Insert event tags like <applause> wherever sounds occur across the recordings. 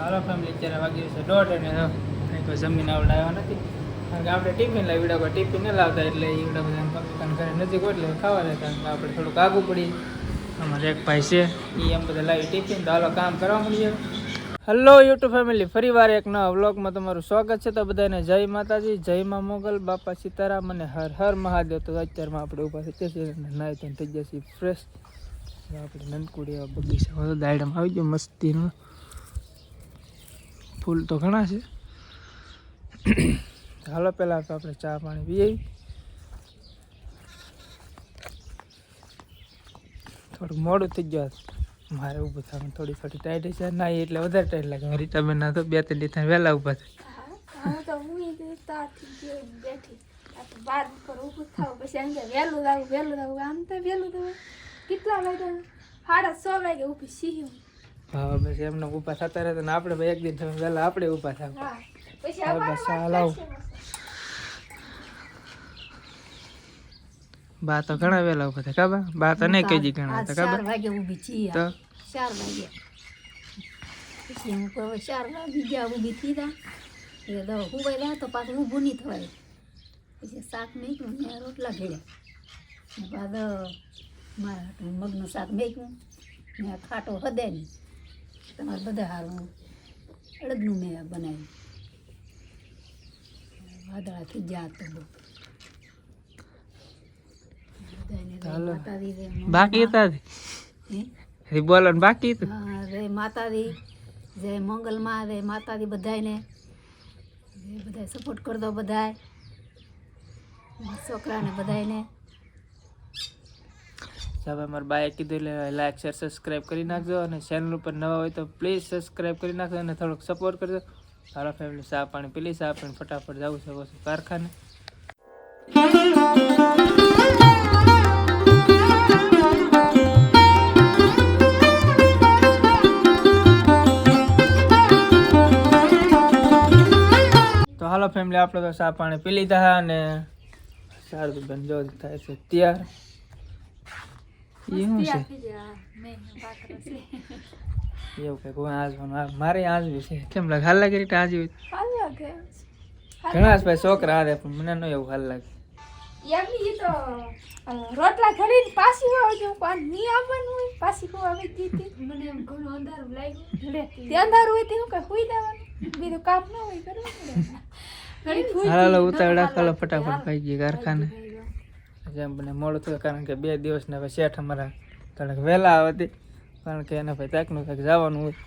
હાલો family, અત્યારે વાગ્યું છે દોઢ અને કોઈ જમીન આવડે આવ્યા નથી. કારણ કે આપણે ટિફિન લાવી વિડા કોઈ ટિફિન ન લાવતા એટલે એ વિડા બધા પપ્પાને ઘરે નથી કોઈ એટલે ખાવા એટલે આપણે થોડુંક આગું પડી અમારે એક ભાઈ છે એ એમ બધા લાવી ટિફિન. તો હાલો કામ કરવા મળીએ હલો યુટ્યુબ ફેમિલી ફરીવાર એક નવા વ્લોગમાં તમારું સ્વાગત છે તો બધાને જય માતાજી, જય માં મોગલ, બાપા સીતારામ અને હર હર મહાદેવ. તો અત્યારમાં આપણે ઊભા થઈ જશે નાય તો થઈ જશે ફ્રેશ આપણે નનકુડી એવા બગીચા હોય દાયડામાં આવી ગયો, મસ્તીનું. ફૂલ તો ઘણા છે. હાલો પહેલાં તો આપણે ચા પાણી પીએ. થોડું મોડું થઈ ગયું મારે ઊભું થવાનું થોડી થોડી ટાઈટ છે. ના એટલે વધારે ટાઈટ લાગે. રીટાબેન ના તો બે ત્રણ દિવસ વહેલા ઊભા થાય. કેટલા વાગ્યા? સાડા છ વાગે ઊભી સીહ્યું હા બસ એમને ઊભા થતા રહે ને આપણે ભાઈ એક દિન તમે વહેલા આપણે ઊભા થાવ. બસ બા તો ઘણા વેલા ઊભા થાય કાબા બા તો નહીં કઈ ઘણા હતા ચાર કાબા વાગે ઊભી છીએ તો? ચાર વાગે. પછી હું કહું ચાર વાગી ગયા ઊભી થઈ તા એટલે તો હું વહેલા તો પાછું ઊભું નહીં થવાય. પછી શાક મેક્યું ને રોટલા ઘેડ્યા. બાદ મારા મગનું શાક મેક્યું. ને ખાટો હદે નહીં. તમારે બધા હારું અડદનું મેં બનાવ્યું. વાદળા થઈ ગયા તો બહુ બધાને જય ચાલો. માતાજી જય બાકી હતા? બોલો ને બાકી રે માતાજી જય મંગલમાં જય માતાજી બધાયને. જય બધાય સપોર્ટ કરતો બધાય. છોકરાને બધાયને. હવે મારા બાએ કીધું એટલે લાઈક શેર સબસ્ક્રાઈબ કરી નાખજો અને ચેનલ ઉપર નવા હોય તો પ્લીઝ સબસ્ક્રાઈબ કરી નાખજો અને થોડોક સપોર્ટ કરજો. સારા ફેમિલી ચા પાણી પીલી ચા પાણી ફટાફટ જવું છે બસ કારખાને. તો હાલો ફેમિલી આપણે તો ચા પાણી પી લીધા અને સારું બન જો થાય છે, તૈયાર. એ શું છે? એવું કે કોઈ આજવાનું આ મારે આજવી છે. કેમ લાગે? હાલ લાગે રીતે આજવી ઘણા ભાઈ છોકરા આવે પણ મને ન એવું હાલ લાગે. એમની તો રોટલા ઘડીને પાછી આવજો. પણ ની આવવાનું હોય પાછી હું આવી હતી. મને એમ ઘણું અંધારું લાગ્યું. તે અંધારું હોય તે હું કઈ હુઈ દેવાનું બીજું કામ ન હોય કરવું પડે. હાલો હાલો ઉતાવળા કાલો ફટાફટ ખાઈ ગઈ કારખાને. જેમ મને મોડું થયું કારણ કે બે દિવસને હવે શેઠ અમારા થોડાક વહેલા આવતી કારણ કે એને ભાઈ તાકનું કાંઈક જવાનું હોય.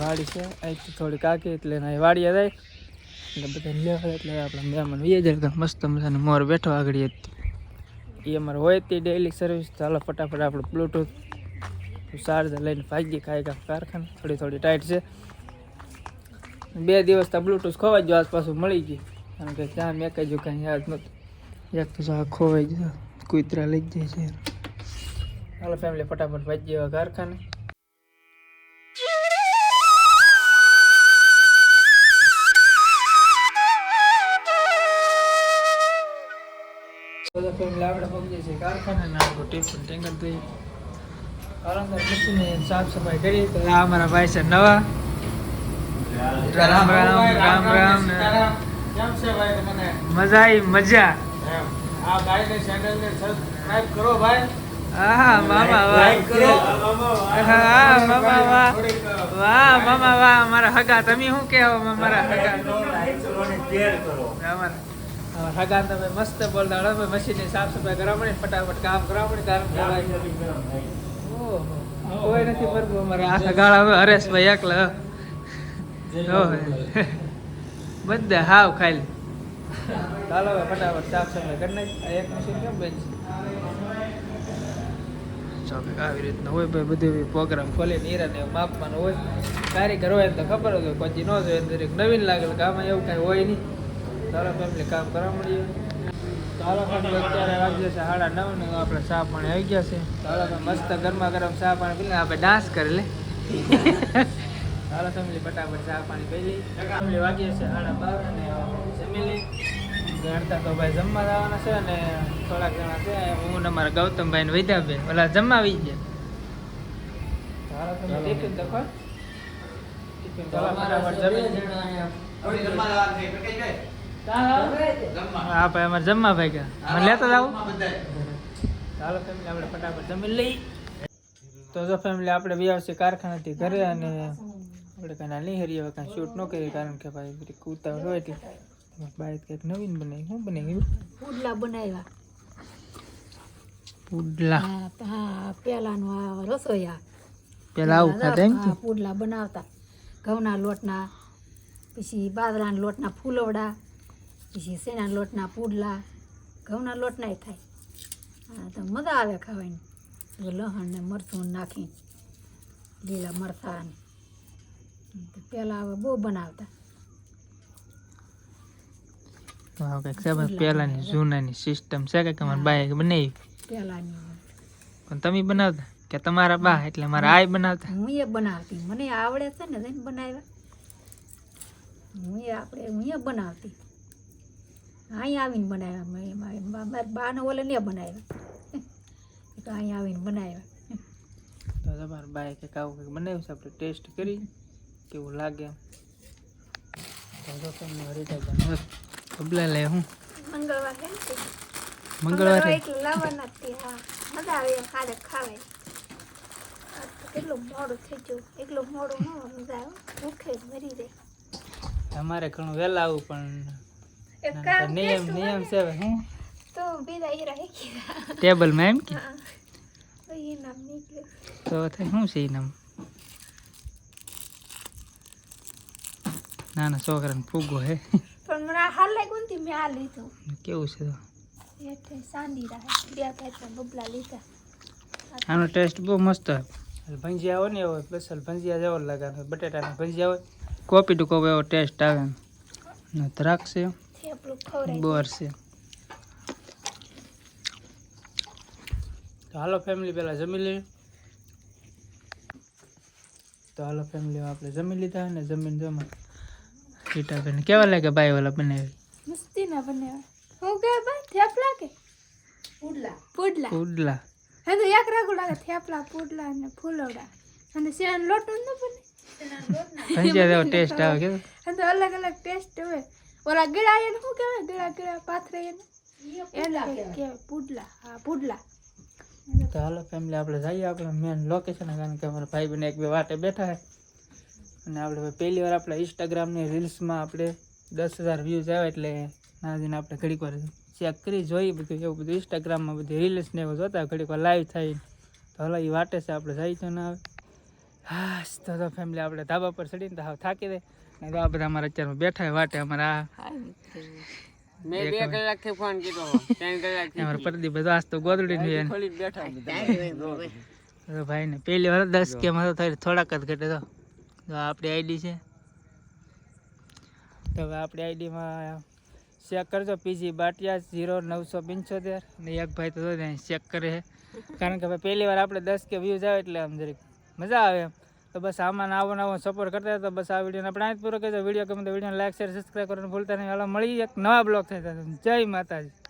વાડી છે, અહીંથી થોડી કાકી એટલે એના વાડીએ જાય. એટલે બધા લેવા એટલે આપણે મહેમાન વીએ જાય. મસ્ત મજાને મોર બેઠો આગળ હતી એ અમારે હોય તે ડેઈલી સર્વિસ ચાલો ફટાફટ આપણે બ્લૂટૂથ ચાર્જર લઈને ભાગી ખાઈ ગયા કારખાને થોડી થોડી ટાઈટ છે. બે દિવસ તો બ્લૂટૂથ ખોવાઈ ગયો આસપાસ મળી ગયું. કારણ કે ત્યાં મેં કઈ કાંઈ યાદ નહોતું. એક તો આ ખોવાઈ ગયો કુતરા લઈ જાય છે હાલો ફેમિલી ફટાફટ ભાજી ગયા કારખાને ફેમિલી આપણે પહોંચીએ છીએ કારખાને ને આપણું ટિફિન ટેન્કર થઈ મૂકીને સાફ સફાઈ કરી તો આ અમારા ભાઈ છે નવા રામ રામ રામ રામ ને કેમ છે ભાઈ તમને મજા આવી મજા આ ભાઈને ચેનલને સબસ્ક્રાઇબ કરો ભાઈ. આહા મામા વાહ. હા મામા વાહ. વાહ. મામા વાહ. મારા હગા તમે શું કહેવો મારા હગા? અમારા અમારા હગા તમે મસ્ત બોલતા હળો મશીનની સાફ સફાઈ કરવા પડે ફટાફટ કામ કરવા પડે કારણ ભાઈ ઓહો કોઈ નથી ફરતું અમારે. આ ગાળા હવે હરેશભાઈ એકલા. ઓહો. બધા હાવ ખાલી ચાલો હવે ફટાફટ સાફ સફાઈ કરી નાખી આ એક મશીન કેમ બેન આવી રીતના હોય ભાઈ બધું પ્રોગ્રામ ખોલી નીરાને માપવાનું હોય. કારીગર હોય ને તો ખબર હોય પછી ન જોઈએ દરેક નવીન લાગે કામ એવું કાંઈ હોય નહીં. ચાલો ફેમિલી કામ કરવા મળીએ ચાલો ફેમિલી અત્યારે વાગ્યા છે સાડા નવ ને આપણે ચા પાણી આવી ગયા છે. ચાલો મસ્ત ગરમા ગરમ ચા પાણી પીને આપણે ડાન્સ કરી લે. <laughs> <laughs> ચાલો ફેમિલી ફટાફટ ચા પાણી પી લઈ ફેમિલી વાગીએ છે સાડા બાર અને જમી લઈ ગણતા તો ભાઈ જમવા જવાના છે અને થોડાક જણા છે. હું ને અમારા ગૌતમભાઈ ને વૈદ્યાબેન ઓલા જમવા આવી ગયા. ટિફિન તો ખોલ તો હાલો ફટાફટ જમી હા ભાઈ અમારે જમવા ભાઈ મને લેતા જાવ ચાલો ફેમિલી આપણે ફટાફટ જમી લઈ. તો જો ફેમિલી આપણે વ્યવસાય કારખાનાથી ઘરે અને આપણે કાંઈ નહીં હરીએ કાંઈ શૂટ ન કરીએ કારણ કે ભાઈ બધી કૂતા હોય એટલે. બાય કંઈક નવીન બનાવી શું બનાવ્યું પુડલા બનાવ્યા. પુડલા. હા પેલાનું આ રસોયા પેલા આવું ખાતા એમ પુડલા બનાવતા. ઘઉંના લોટના પછી બાજરાના લોટના ફૂલવડા પછી શેના લોટના પુડલા. ઘઉંના લોટના થાય. હા તો મજા આવે ખાવાની. લહણ ને મરચું નાખી લીલા મરચાં પહેલાં બહુ બનાવતા. કંઈક છે ભાઈ જૂનાની સિસ્ટમ છે કે અમારા બાએ બનાવી? પેલાની. પણ તમે બનાવતા? કે તમારા બા એટલે મારા આય બનાવતા? હું એ બનાવતી. મને આવડે છે ને જઈને બનાવ્યા. હું એ આપણે હું એ બનાવતી. અહીં આવીને બનાવ્યા મેં મારે બાને ઓલે ને બનાવ્યા. તો અહીં આવીને બનાવ્યા. તો તમારા બાએ કંઈક આવું કંઈક બનાવ્યું છે? આપણે ટેસ્ટ કરી. કેવું લાગે એમ? તો જો તમને હરીતા જાણ કબલા લે હું? મંગળવાર તે. મંગળવારે. એટલે લાવવાના તે, હા. મજા આવે એમ ખાવે. કેટલું મોડું થઈ ગયું. એટલું મોડું ન મજા આવે. ભૂખે મરી જાય. અમારે ઘણું વહેલા આવું પણ નિયમ નિયમ છે હું? તો બીજા હીરા હે ટેબલ ટેબલમાં એમ કે? તો નામ થાય શું છે એનામ નાના છોકરાને ફૂગો હે. પણ હાલ લાગ્યું ને મેં આ લીધું. કેવું છે તો? એટલે સાંદી રહે. બે પાંચ બબલા લીધા. આનો ટેસ્ટ બહુ મસ્ત હોય. ભંજીયા હોય ને એવો સ્પેશિયલ ભંજીયા જેવો લાગે. બટેટાના ભંજીયા હોય. કોપી ટુ કોપી એવો ટેસ્ટ આવે ને દ્રાક્ષ છે. બોર છે. તો હાલો ફેમિલી પહેલાં જમી લઈએ. તો હાલો ફેમિલી આપણે જમી લીધા અને જમીન જમા. રીટાબેન કેવા લાગે ભાઈ ઓલા બનાવી? મસ્તી ના બનાવ્યા. હું કે ભાઈ થેપલા કે? પુડલા. પુડલા. પુડલા. હે તો એક રાખો લાગે થેપલા પુડલા અને ફૂલવડા. અને શેણ લોટ ન બને? જેવો ટેસ્ટ આવે કે અને તો અલગ અલગ ટેસ્ટ હોય. ઓલા ગળા એને શું કહેવાય? ગળા ગળા પાથરે એને એલા કે પુડલા. હા પુડલા. તો હાલો ફેમિલી આપણે જઈએ આપણે મેન લોકેશન કારણ કે અમારા ભાઈ બને એક બે વાટે બેઠા છે. અને આપણે પહેલી વાર આપણે ઇન્સ્ટાગ્રામની રીલ્સમાં આપણે દસ હજાર વ્યૂઝ આવે એટલે નાજીને આપણે ઘડીક વાર ચેક કરી જોઈએ બધું એવું બધું ઇન્સ્ટાગ્રામમાં બધી રીલ્સ ને એવું જોતા ઘડીક વાર લાઈવ થાય. તો હલો એ વાટે છે આપણે જાય તો ના આવે હા તો તો ફેમિલી આપણે ધાબા પર ચડીને તો હાવ થાકી દે ને તો આ બધા અમારા અત્યારમાં બેઠા હોય વાટે અમારા આ. મેં બે કલાકથી ફોન કીધો ત્રણ કલાક <laughs> અમારા પરદી બધો આજ તો ગોદડી ને ખોલી બેઠા પહેલી વાર દસ કે મારો તો થોડાક જ ઘટે તો. તો આપણી આઈડી છે? તો હવે આપણી આઈડીમાં ચેક કરજો. પીજી બાટિયા ઝીરો નવસો પંચોતેર. ને એક ભાઈ તો ચેક કરે કારણ કે ભાઈ પહેલી વાર આપણે દસ કે વ્યૂઝ આવે એટલે આમ જરીક મજા આવે એમ. તો બસ આમાં આવો નવો સપોર્ટ કરતા તો બસ આ વિડીયોને આપણે આજ પૂરો કહેજો વીડિયો ગમે તો વિડીયોને લાઈક શેર સબસ્ક્રાઈબ કરવાનું ભૂલતા નહીં. હાલો મળી એક નવા બ્લોગ થાય જય માતાજી.